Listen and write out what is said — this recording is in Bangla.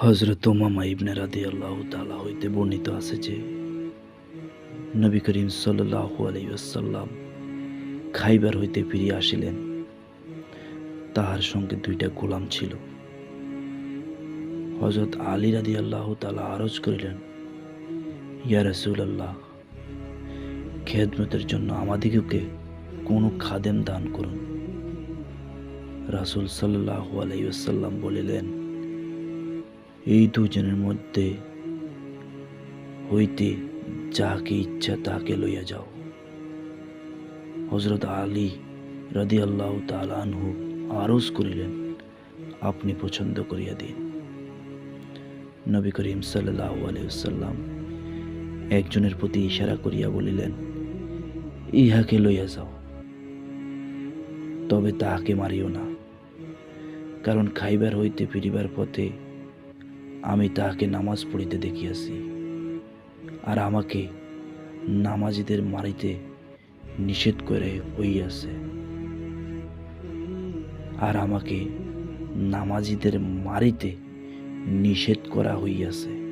হজরত উমামা ইবনে রাদি আল্লাহ তালা হইতে বর্ণিত আছে যে, নবী করিম সাল্লাহ আলাইসাল্লাম খাইবার হইতে ফিরিয়া আসিলেন। তাহার সঙ্গে দুইটা গোলাম ছিল। হজরত আলী রাদি আল্লাহ তালা আরজ করিলেন, ইয়া রসুল আল্লাহ খেদমতের জন্য আমাদিগকে কোনো খাদেম দান করুন। রাসুল সাল্লাহ আলাইসাল্লাম বলিলেন এই দুজনের মধ্যে হইতে যাকে ইচ্ছা তাকে লইয়া যাও। হজরত আলী রাদি আল্লাহ তালানহু আরজ করিলেন, আপনি পছন্দ করিয়া দিন। নবী করিম আলাইসাল্লাম একজনের প্রতি ইশারা করিয়া বলিলেন, ইহাকে লইয়া যাও, তবে তাহাকে মারিও না, কারণ খাইবার হইতে ফিরিবার পথে আমি তাহাকে নামাজ পড়িতে দেখিয়াছি। আর আমাকে নামাজিদের মারিতে নিষেধ করে হইয়াছে। আর আমাকে নামাজিদের মারিতে নিষেধ করা হইয়াছে।